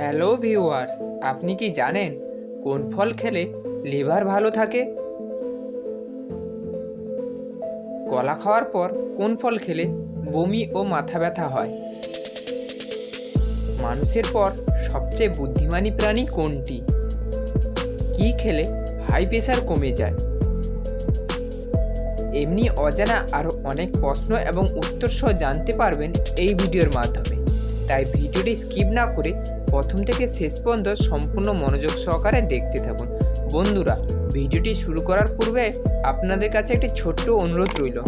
Hello viewers আপনি কি জানেন কোন ফল খেলে লিভার ভালো থাকে? কলা খাওয়ার পর কোন ফল খেলে বমি ও মাথা ব্যথা হয়? মানুষের পর সবচেয়ে বুদ্ধিমানী প্রাণী কোনটি? কি খেলে হাই প্রেশার কমে যায়? এমনি অজানা আরও অনেক প্রশ্ন এবং উত্তর সহ জানতে পারবেন এই ভিডিওর মাধ্যমে। তাই ভিডিওটি স্কিপ না করে প্রথম থেকে শেষ পর্যন্ত সম্পূর্ণ মনোযোগ সহকারে দেখতে থাকুন। বন্ধুরা, ভিডিওটি শুরু করার পূর্বে আপনাদের কাছে একটি ছোট্ট অনুরোধ রইল।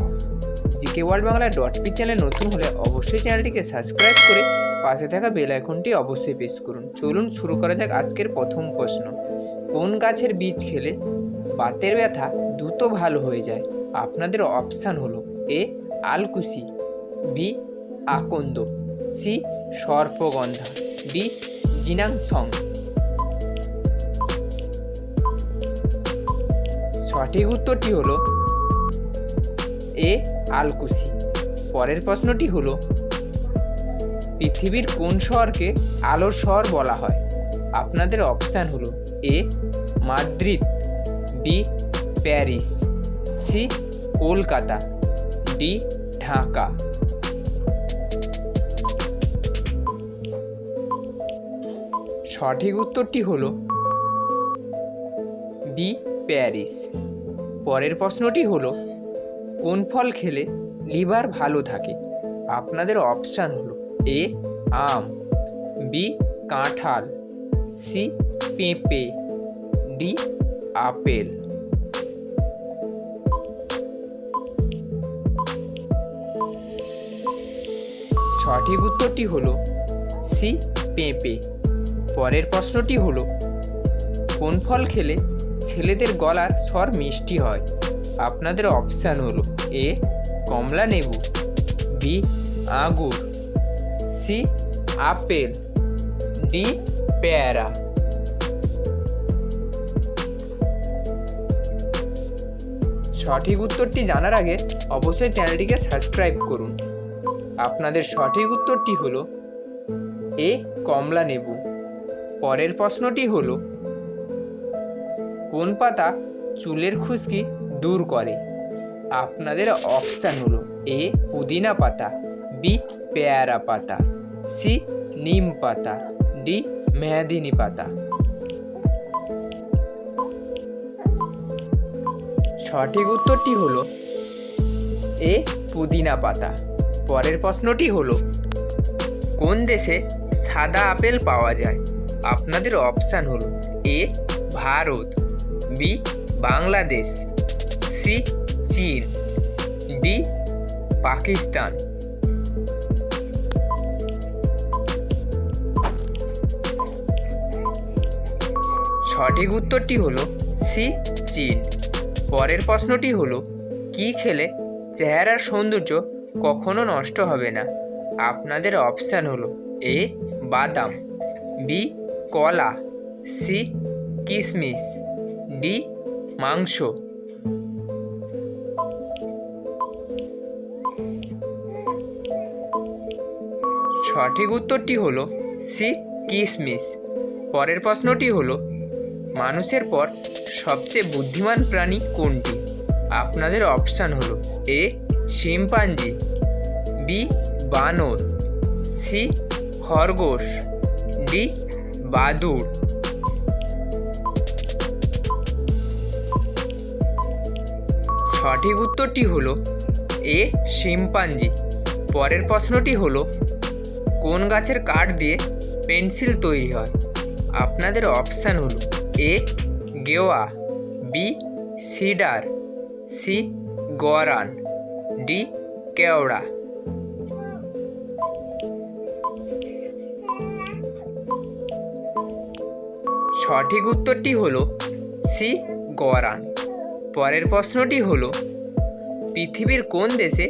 GK world Bangla dot P channel নতুন হলে অবশ্যই চ্যানেলটিকে সাবস্ক্রাইব করে পাশে থাকা বেল আইকনটি অবশ্যই প্রেস করুন। চলুন শুরু করা যাক আজকের প্রথম প্রশ্ন। কোন গাছের বীজ খেলে বাতের ব্যথা দ্রুত ভালো হয়ে যায়? আপনাদের অপশান হলো এ আলকুশি বি, আকন্দ, সি, সর্পগন্ধা, ডি জিনাংসং সঠিক উত্তরটি হলো এ, আলকুশি। পরের প্রশ্নটি হলো, পৃথিবীর কোন শহরকে আলোর শহর বলা হয়? আপনাদের অপশান হলো A, Madrid, B, Paris, C, Kolkata, D, Dhaka. সঠিক উত্তরটি হলো বি প্যারিস পরের প্রশ্নটি হলো, কোন ফল খেলে লিভার ভালো থাকে? আপনাদের অপশান হলো এ আম বি কাঁঠাল সি পেঁপে ডি আপেল। সঠিক উত্তরটি হলো সি পেঁপে। পরের প্রশ্নটি হলো, কোন ফল খেলে ছেলেদের গলার স্বর মিষ্টি হয়? আপনাদের অপশান হলো, এ, কমলা লেবু, বি আঙুর সি, আপেল, ডি, পেয়ারা। সঠিক উত্তরটি জানার আগে অবশ্যই চ্যানেলটিকে সাবস্ক্রাইব করুন। আপনাদের সঠিক উত্তরটি হলো, এ, কমলা লেবু। পরের প্রশ্নটি হলো, কোন পাতা চুলের খুশকি দূর করে? আপনাদের অপশান হলো এ পুদিনা পাতা বি পেয়ারা পাতা সি নিম পাতা ডি মেয়াদিনী পাতা। সঠিক উত্তরটি হলো এ পুদিনা পাতা। পরের প্রশ্নটি হলো, কোন দেশে সাদা আপেল পাওয়া যায়? আপনাদের অপশান হলো A Bharat B Bangladesh C চীন ডি পাকিস্তান। সঠিক উত্তরটি হলো সি চীন। পরের প্রশ্নটি হলো, কি খেলে চেহারার সৌন্দর্য কখনো নষ্ট হবে না? আপনাদের অপশান হলো এ বাদাম বি কলা, সি কিশমিশ ডি, মাংস। সঠিক উত্তরটি হলো সি কিশমিশ পরের প্রশ্নটি হলো, মানুষের পর সবচেয়ে বুদ্ধিমান প্রাণী কোনটি? আপনাদের অপশান হলো এ, শিম্পাঞ্জি, বি, বানর, সি, খরগোশ, ডি বাদুড়। সঠিক উত্তরটি হলো এ, শিম্পাঞ্জি। পরের প্রশ্নটি হলো, কোন গাছের কাঠ দিয়ে পেন্সিল তৈরি হয়? আপনাদের অপশান হলো এ, গেওয়া, বি, সিডার, সি, গরান, ডি, কেওড়া। সঠিক উত্তরটি হলো সি গরান পরের প্রশ্নটি হলো, পৃথিবীর কোন দেশে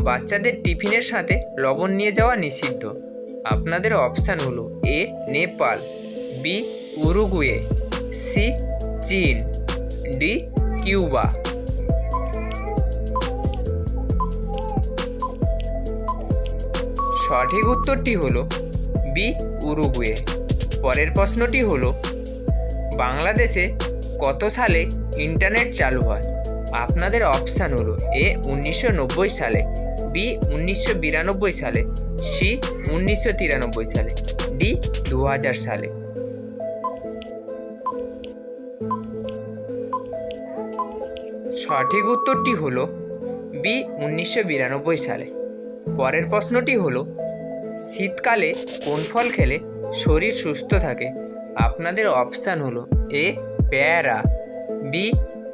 বাচ্চাদের টিফিনের সাথে লবণ নিয়ে যাওয়া নিষিদ্ধ? আপনাদের অপশান হলো A, Nepal, B, Uruguay, C, চীন, ডি, কিউবা। সঠিক উত্তরটি হলো বি, উরুগুয়ে। পরের প্রশ্নটি হলো বাংলাদেশে কত সালে ইন্টারনেট চালু হয়? আপনাদের অপশান হলো এ উনিশশো নব্বই সালে বি উনিশশো বিরানব্বই সালে সি উনিশশো তিরানব্বই সালে ডি দু হাজার সালে। সঠিক উত্তরটি হলো বি উনিশশো বিরানব্বই সালে। পরের প্রশ্নটি হলো, শীতকালে কোন ফল খেলে শরীর সুস্থ থাকে? আপনাদের অপশান হলো এ, পেয়ারা, বি,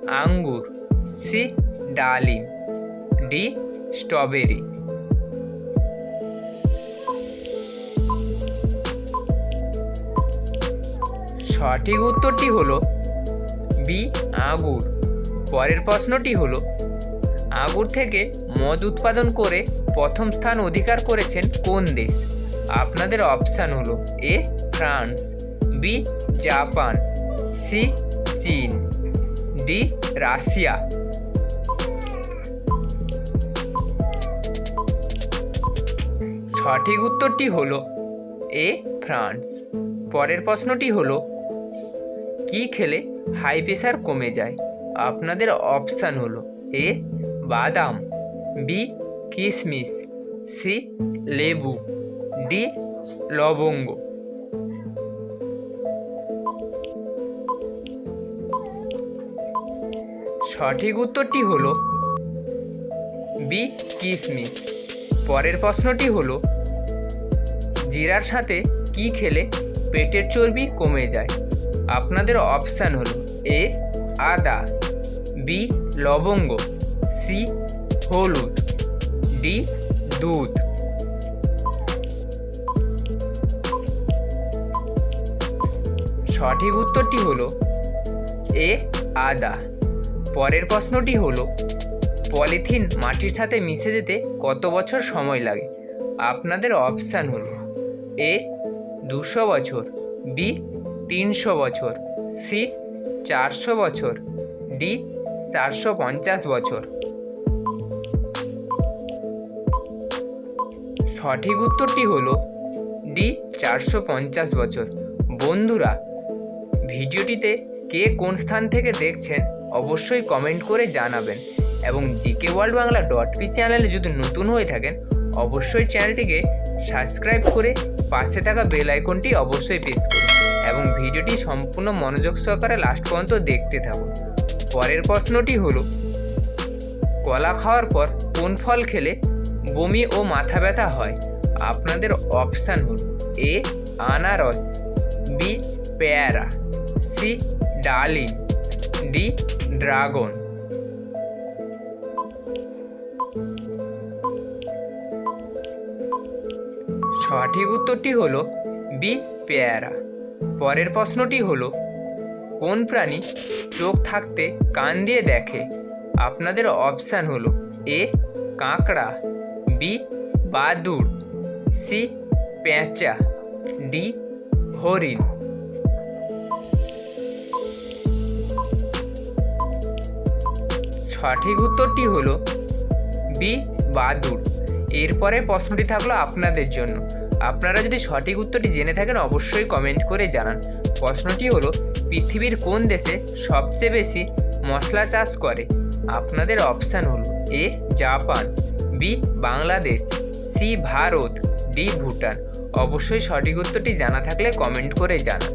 আঙ্গুর, সি, ডালিম, ডি, স্ট্রবেরি। সঠিক উত্তরটি হলো বি আঙুর পরের প্রশ্নটি হলো আঙুর থেকে মদ উৎপাদন করে প্রথম স্থান অধিকার করেছেন কোন দেশ? আপনাদের অপশান হলো A, France. B, Japan, C, চীন, ডি, রাশিয়া। সঠিক উত্তরটি হলো এ, ফ্রান্স। পরের প্রশ্নটি হলো, কি খেলে হাই প্রেশার কমে যায়? আপনাদের অপশান হলো এ, বাদাম, বি কিশমিশ সি, লেবু, ডি, লবঙ্গ। সঠিক উত্তরটি হলো বি কিসমিস। পরের প্রশ্নটি হলো, জিরার সাথে কি খেলে পেটের চর্বি কমে যায়? আপনাদের অপশান হলো এ আদা বি লবঙ্গ সি হলুদ ডি দুধ। সঠিক উত্তরটি হলো এ আদা। পরের প্রশ্নটি হলো, পলিথিন মাটির সাথে মিশে যেতে কত বছর সময় লাগে? আপনাদের অপশান হলো, এ, দুশো বছর, বি, তিনশো বছর, সি, চারশো বছর, ডি, চারশো পঞ্চাশ বছর। সঠিক উত্তরটি হলো, ডি, চারশো পঞ্চাশ বছর। বন্ধুরা, ভিডিওটিতে কে কোন স্থান থেকে দেখছেন অবশ্যই কমেন্ট করে জানাবেন। এবং GK world Bangla dot P চ্যানেলে যদি নতুন হয়ে থাকেন, অবশ্যই চ্যানেলটিকে সাবস্ক্রাইব করে পাশে থাকা বেল আইকনটি অবশ্যই প্রেস করুন এবং ভিডিওটি সম্পূর্ণ মনোযোগ সহকারে লাস্ট পর্যন্ত দেখতে থাকুন। পরের প্রশ্নটি হলো, কলা খাওয়ার পর কোন ফল খেলে বমি ও মাথা ব্যথা হয়? আপনাদের অপশান হল, এ, আনারস, বি, পেয়ারা, সি, ডালিম, ডি ড্রাগন। সঠিক উত্তরটি হলো বি, পেয়ারা। পরের প্রশ্নটি হলো, কোন প্রাণী চোখ থাকতে কান দিয়ে দেখে? আপনাদের অপশান হলো এ, কাঁকড়া, বি, বাদুড়, সি, পেঁচা, ডি, হরিণ। সঠিক উত্তরটি হলো বি, বাদুড়। এরপরে প্রশ্নটি থাকল আপনাদের জন্য। আপনারা যদি সঠিক উত্তরটি জেনে থাকেন, অবশ্যই কমেন্ট করে জানান। প্রশ্নটি হলো, পৃথিবীর কোন দেশে সবচেয়ে বেশি মশলা চাষ করে? আপনাদের অপশান হলো A, Japan, B, Bangladesh, C, Bharat, D, Bhutan. অবশ্যই সঠিক উত্তরটি জানা থাকলে কমেন্ট করে জানান।